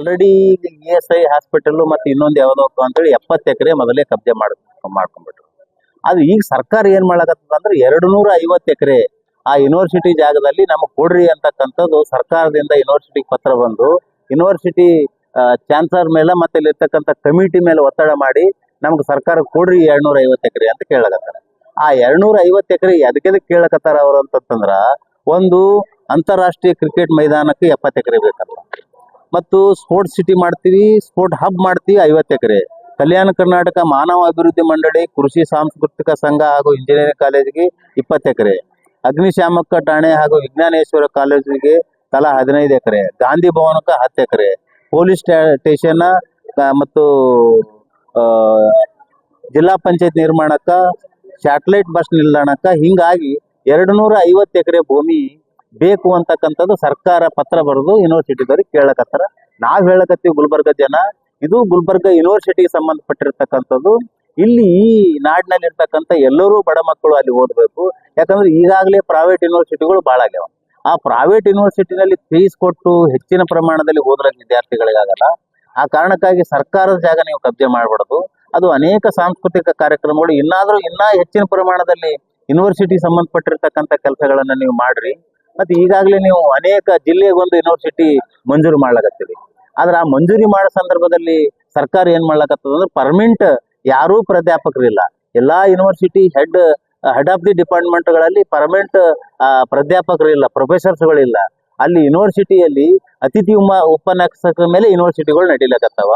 Already E S I hospital ಮತ್ತೆ ಇನ್ನೊಂದು ಯಾವ್ದೋ ಅಂತೇಳಿ ಎಪ್ಪತ್ತು ಎಕರೆ ಮೊದಲೇ ಕಬ್ಜೆ ಮಾಡ್, ಮಾಡ್ಕೊಂಡ್ಬಿಟ್ರು. ಅದು ಈಗ ಸರ್ಕಾರ ಏನ್ ಮಾಡಕತ್ತದ ಅಂದ್ರೆ ಎರಡು ನೂರ ಐವತ್ತು ಎಕರೆ ಆ ಯೂನಿವರ್ಸಿಟಿ ಜಾಗದಲ್ಲಿ ನಮಗೆ ಕೊಡ್ರಿ ಅಂತಕ್ಕಂಥದ್ದು ಸರ್ಕಾರದಿಂದ ಯೂನಿವರ್ಸಿಟಿಗೆ ಪತ್ರ ಬಂದು ಯೂನಿವರ್ಸಿಟಿ ಚಾನ್ಸಲರ್ ಮೇಲೆ ಮತ್ತೆ ಇಲ್ಲಿರ್ತಕ್ಕಂಥ ಕಮಿಟಿ ಮೇಲೆ ಒತ್ತಡ ಮಾಡಿ ನಮ್ಗೆ ಸರ್ಕಾರ ಕೊಡ್ರಿ ಎರಡ್ನೂರ ಐವತ್ತು ಎಕರೆ ಅಂತ ಕೇಳಕತ್ತಾರ. ಆ ಎರಡ್ನೂರ ಐವತ್ತು ಎಕರೆ ಎದಕ್ಕೆ ಕೇಳಕತ್ತಾರ ಅವ್ರು ಅಂತಂದ್ರ ಒಂದು ಅಂತಾರಾಷ್ಟ್ರೀಯ ಕ್ರಿಕೆಟ್ ಮೈದಾನಕ್ಕೆ ಎಪ್ಪತ್ತು ಎಕರೆ ಬೇಕಂತ ಮತ್ತು ಸ್ಪೋರ್ಟ್ಸ್ ಸಿಟಿ ಮಾಡ್ತೀವಿ, ಸ್ಪೋರ್ಟ್ ಹಬ್ ಮಾಡ್ತೀವಿ ಐವತ್ತು ಎಕರೆ. ಕಲ್ಯಾಣ ಕರ್ನಾಟಕ ಮಾನವ ಅಭಿವೃದ್ಧಿ ಮಂಡಳಿ, ಕೃಷಿ ಸಾಂಸ್ಕೃತಿಕ ಸಂಘ ಹಾಗೂ ಇಂಜಿನಿಯರಿಂಗ್ ಕಾಲೇಜಿಗೆ ಇಪ್ಪತ್ತು ಎಕರೆ. ಅಗ್ನಿಶಾಮಕ ಠಾಣೆ ಹಾಗೂ ವಿಜ್ಞಾನೇಶ್ವರ ಕಾಲೇಜಿಗೆ ತಲಾ ಹದಿನೈದು ಎಕರೆ. ಗಾಂಧಿ ಭವನಕ್ಕೆ ಹತ್ತು ಎಕರೆ. ಪೊಲೀಸ್ ಸ್ಟೇಷನ್ ಮತ್ತು ಜಿಲ್ಲಾ ಪಂಚಾಯತ್ ನಿರ್ಮಾಣಕ್ಕ, ಸ್ಯಾಟಲೈಟ್ ಬಸ್ ನಿಲ್ದಾಣಕ್ಕ ಹಿಂಗಾಗಿ ಎರಡು ನೂರ ಐವತ್ತು ಎಕರೆ ಭೂಮಿ ಬೇಕು ಅಂತಕ್ಕಂಥದ್ದು ಸರ್ಕಾರ ಪತ್ರ ಬರೆದು ಯೂನಿವರ್ಸಿಟಿದವ್ರಿಗೆ ಕೇಳಕತ್ತಾರ. ನಾವ್ ಹೇಳಕತ್ತೀವಿ ಗುಲ್ಬರ್ಗ ಜನ. ಇದು ಗುಲ್ಬರ್ಗ ಯೂನಿವರ್ಸಿಟಿಗೆ ಸಂಬಂಧಪಟ್ಟಿರ್ತಕ್ಕಂಥದ್ದು. ಇಲ್ಲಿ ಈ ನಾಡಿನಲ್ಲಿ ಇರ್ತಕ್ಕಂಥ ಎಲ್ಲರೂ ಬಡ ಮಕ್ಕಳು ಅಲ್ಲಿ ಓದಬೇಕು. ಯಾಕಂದ್ರೆ ಈಗಾಗಲೇ ಪ್ರೈವೇಟ್ ಯೂನಿವರ್ಸಿಟಿಗಳು ಭಾಳ ಆಗ್ಯಾವ. ಆ ಪ್ರೈವೇಟ್ ಯೂನಿವರ್ಸಿಟಿನಲ್ಲಿ ಫೀಸ್ ಕೊಟ್ಟು ಹೆಚ್ಚಿನ ಪ್ರಮಾಣದಲ್ಲಿ ಓದ್ಲಕ್ಕೆ ವಿದ್ಯಾರ್ಥಿಗಳಿಗಾಗಲ್ಲ. ಆ ಕಾರಣಕ್ಕಾಗಿ ಸರ್ಕಾರದ ಜಾಗ ನೀವು ಕಬ್ಜೆ ಮಾಡಬಾರ್ದು. ಅದು ಅನೇಕ ಸಾಂಸ್ಕೃತಿಕ ಕಾರ್ಯಕ್ರಮಗಳು. ಇನ್ನಾದರೂ ಇನ್ನ ಹೆಚ್ಚಿನ ಪ್ರಮಾಣದಲ್ಲಿ ಯೂನಿವರ್ಸಿಟಿ ಸಂಬಂಧಪಟ್ಟಿರ್ತಕ್ಕಂಥ ಕೆಲಸಗಳನ್ನ ನೀವು ಮಾಡ್ರಿ. ಮತ್ತೆ ಈಗಾಗಲೇ ನೀವು ಅನೇಕ ಜಿಲ್ಲೆಗೊಂದು ಯೂನಿವರ್ಸಿಟಿ ಮಂಜೂರು ಮಾಡ್ಲಾಕತ್ತೀರಿ. ಆದ್ರೆ ಆ ಮಂಜೂರಿ ಮಾಡೋ ಸಂದರ್ಭದಲ್ಲಿ ಸರ್ಕಾರ ಏನ್ ಮಾಡ್ಲಾಕತ್ತದ ಅಂದ್ರೆ ಪರ್ಮನೆಂಟ್ ಯಾರೂ ಪ್ರಾಧ್ಯಾಪಕರಿಲ್ಲ. ಎಲ್ಲಾ university head head of the ಡಿಪಾರ್ಟ್ಮೆಂಟ್ಗಳಲ್ಲಿ permanent ಪ್ರಾಧ್ಯಾಪಕರಿಲ್ಲ ಪ್ರೊಫೆಸರ್ಸ್ಗಳಿಲ್ಲ ಅಲ್ಲಿ ಯೂನಿವರ್ಸಿಟಿಯಲ್ಲಿ ಅತಿಥಿ ಉಮ, ಉಪನ್ಯಾಸಕರ ಮೇಲೆ ಯೂನಿವರ್ಸಿಟಿಗಳು ನಡೀಲಕತ್ತಾವ.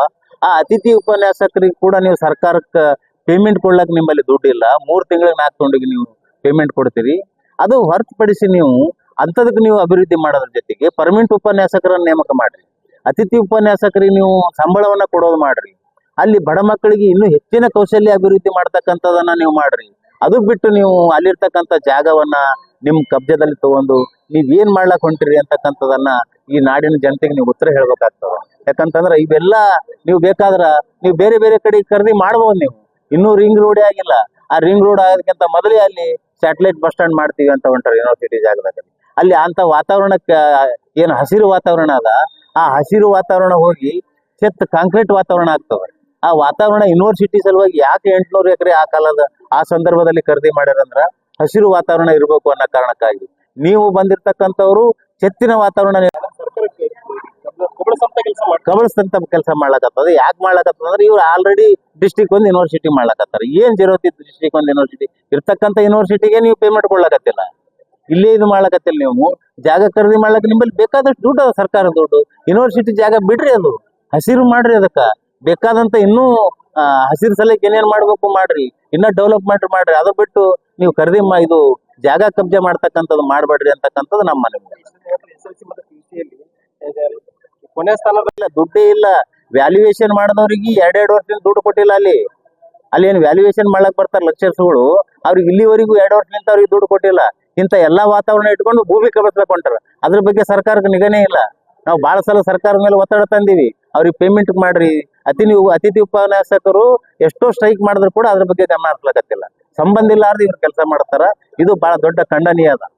ಆ ಅತಿಥಿ ಉಪನ್ಯಾಸಕರಿಗೆ ಕೂಡ ನೀವು ಸರ್ಕಾರಕ್ಕೆ ಪೇಮೆಂಟ್ ಕೊಡ್ಲಕ್ ನಿಮ್ಮಲ್ಲಿ ದುಡ್ಡಿಲ್ಲ. ಮೂರ್ ತಿಂಗಳಿಗೆ ನಾಲ್ಕು ತೊಂಡಿಗೆ ನೀವು ಪೇಮೆಂಟ್ ಕೊಡ್ತೀರಿ. ಅದು ಹೊರತುಪಡಿಸಿ ನೀವು ಅಂಥದಕ್ಕೆ ನೀವು ಅಭಿವೃದ್ಧಿ ಮಾಡೋದ್ರ ಜೊತೆಗೆ ಪರ್ಮನೆಂಟ್ ಉಪನ್ಯಾಸಕರನ್ನ ನೇಮಕ ಮಾಡ್ರಿ. ಅತಿಥಿ ಉಪನ್ಯಾಸಕರಿಗೆ ನೀವು ಸಂಬಳವನ್ನ ಕೊಡೋದು ಮಾಡ್ರಿ. ಅಲ್ಲಿ ಬಡ ಮಕ್ಕಳಿಗೆ ಇನ್ನೂ ಹೆಚ್ಚಿನ ಕೌಶಲ್ಯ ಅಭಿವೃದ್ಧಿ ಮಾಡ್ತಕ್ಕಂಥದನ್ನ ನೀವು ಮಾಡ್ರಿ. ಅದು ಬಿಟ್ಟು ನೀವು ಅಲ್ಲಿರ್ತಕ್ಕಂಥ ಜಾಗವನ್ನ ನಿಮ್ ಕಬ್ಜದಲ್ಲಿ ತಗೊಂಡು ನೀವ್ ಏನ್ ಮಾಡ್ಲಾಕ್ ಹೊಂಟಿರಿ ಅಂತಕ್ಕಂಥದನ್ನ ಈ ನಾಡಿನ ಜನತೆಗೆ ನೀವು ಉತ್ತರ ಹೇಳ್ಬೇಕಾಗ್ತದ. ಯಾಕಂತಂದ್ರ ಇವೆಲ್ಲ ನೀವು ಬೇಕಾದ್ರ ನೀವು ಬೇರೆ ಬೇರೆ ಕಡೆ ಖರೀದಿ ಮಾಡ್ಬೋದು ನೀವು. ಇನ್ನೂ ರಿಂಗ್ ರೋಡೇ ಆಗಿಲ್ಲ. ಆ ರಿಂಗ್ ರೋಡ್ ಆಗೋದಕ್ಕಿಂತ ಮೊದಲೇ ಅಲ್ಲಿ ಸ್ಯಾಟಲೈಟ್ ಬಸ್ ಸ್ಟ್ಯಾಂಡ್ ಮಾಡ್ತೀವಿ ಅಂತ ಹೊಂಟಾರೆ ಯೂನಿವರ್ಸಿಟಿ ಜಾಗದಲ್ಲಿ. ಅಲ್ಲಿ ಅಂತ ವಾತಾವರಣಕ್ಕೆ, ಏನು ಹಸಿರು ವಾತಾವರಣ ಅದ ಆ ಹಸಿರು ವಾತಾವರಣ ಹೋಗಿ ಕೆತ್ತ ಕಾಂಕ್ರೀಟ್ ವಾತಾವರಣ ಆಗ್ತವೆ. ಆ ವಾತಾವರಣ ಯೂನಿವರ್ಸಿಟಿ ಸಲುವಾಗಿ ಯಾಕೆ ಎಂಟ್ನೂರು ಎಕರೆ ಆ ಕಾಲದ, ಆ ಸಂದರ್ಭದಲ್ಲಿ ಖರೀದಿ ಮಾಡ್ಯಾರಂದ್ರ ಹಸಿರು ವಾತಾವರಣ ಇರಬೇಕು ಅನ್ನೋ ಕಾರಣಕ್ಕಾಗಿ. ನೀವು ಬಂದಿರ್ತಕ್ಕಂಥವ್ರು ಚೆತ್ತಿನ ವಾತಾವರಣ ಕಬಳಸ್ತಂತ ಕೆಲಸ ಮಾಡ್ಲಕತ್ತದ. ಯಾಕೆ ಮಾಡ್ಲಾಕತ್ತದ ಅಂದ್ರೆ ಇವ್ರು ಆಲ್ರೆಡಿ ಡಿಸ್ಟಿಕ್ ಒಂದು ಯೂನಿವರ್ಸಿಟಿ ಮಾಡ್ಲಾಕತ್ತಾರ. ಏನ್ ಜೀರೋತಿ ಡಿಸ್ಟಿಕ್ ಒಂದು ಯೂನಿವರ್ಸಿಟಿ ಇರ್ತಕ್ಕಂಥ ಯೂನಿವರ್ಸಿಟಿಗೆ ನೀವು ಪೇಮೆಂಟ್ ಕೊಡ್ಲಕತ್ತಿಲ್ಲ. ಇಲ್ಲೇ ಇದು ಮಾಡ್ಲಕತ್ತಿಲ್ಲ ನೀವು? ಜಾಗ ಖರೀದಿ ಮಾಡ್ಲಕ್ಕ ನಿಮ್ಮಲ್ಲಿ ಬೇಕಾದಷ್ಟು ದುಡ್ಡು ಅದ ಸರ್ಕಾರ ದುಡ್ಡು. ಯೂನಿವರ್ಸಿಟಿ ಜಾಗ ಬಿಡ್ರಿ ಅದು. ಹಸಿರು ಮಾಡ್ರಿ ಅದಕ್ಕ. ಬೇಕಾದಂತ ಇನ್ನೂ ಆ, ಹಸಿರು ಸಲಕ್ಕೆ ಏನೇನ್ ಮಾಡ್ಬೇಕು ಮಾಡ್ರಿ. ಇನ್ನ ಡೆವಲಪ್ ಮಾಡ್ರಿ. ಮಾಡ್ರಿ ಅದು ಬಿಟ್ಟು ನೀವು ಖರೀದಿ ಇದು ಜಾಗ ಕಬ್ಜೆ ಮಾಡ್ತಕ್ಕಂಥದ್ದು ಮಾಡ್ಬೇಡ್ರಿ ಅಂತಕ್ಕಂಥದ್ದು ನಮ್ಮ ಕೊನೆ ಸ್ಥಾನದಲ್ಲ ದುಡ್ಡೇ ಇಲ್ಲ. ವ್ಯಾಲ್ಯೂಯೇಷನ್ ಮಾಡಿದವ್ರಿಗೆ ಎರಡೆರಡು ವರ್ಷದಿಂದ ದುಡ್ಡು ಕೊಟ್ಟಿಲ್ಲ ಅಲ್ಲಿ. ಅಲ್ಲಿ ಏನು ವ್ಯಾಲ್ಯೂಯೇಷನ್ ಮಾಡಕ್ ಬರ್ತಾರೆ ಲೆಕ್ಚರ್ಸ್ಗಳು ಅವ್ರಿಗೆ ಇಲ್ಲಿವರೆಗೂ ಎರಡು ವರ್ಷದಿಂದ ಅವ್ರಿಗೆ ದುಡ್ಡು ಕೊಟ್ಟಿಲ್ಲ. ಇಂಥ ಎಲ್ಲಾ ವಾತಾವರಣ ಇಟ್ಕೊಂಡು ಭೂಮಿ ಕಬಳಿಸ್ಬೇಕು ಅದ್ರ ಬಗ್ಗೆ ಸರ್ಕಾರಕ್ಕೆ ನಿಗನೇ ಇಲ್ಲ. ನಾವು ಬಹಳ ಸಲ ಸರ್ಕಾರದ ಮೇಲೆ ಒತ್ತಡ ತಂದೀವಿ. ಅವ್ರಿಗೆ ಪೇಮೆಂಟ್ ಮಾಡ್ರಿ. ಅತಿ ನೀವು, ಅತಿಥಿ ಉಪನ್ಯಾಸಕರು ಎಷ್ಟೋ ಸ್ಟ್ರೈಕ್ ಮಾಡಿದ್ರು ಕೂಡ ಅದ್ರ ಬಗ್ಗೆ ಗಮನ ಹರಿಸ್ಲಕತ್ತಿಲ್ಲ ಸಂಬಂಧ ಇಲ್ಲಾರ್ದು ಇವ್ರು ಕೆಲಸ ಮಾಡ್ತಾರ. ಇದು ಬಹಳ ದೊಡ್ಡ ಖಂಡನೀಯ ಅದ.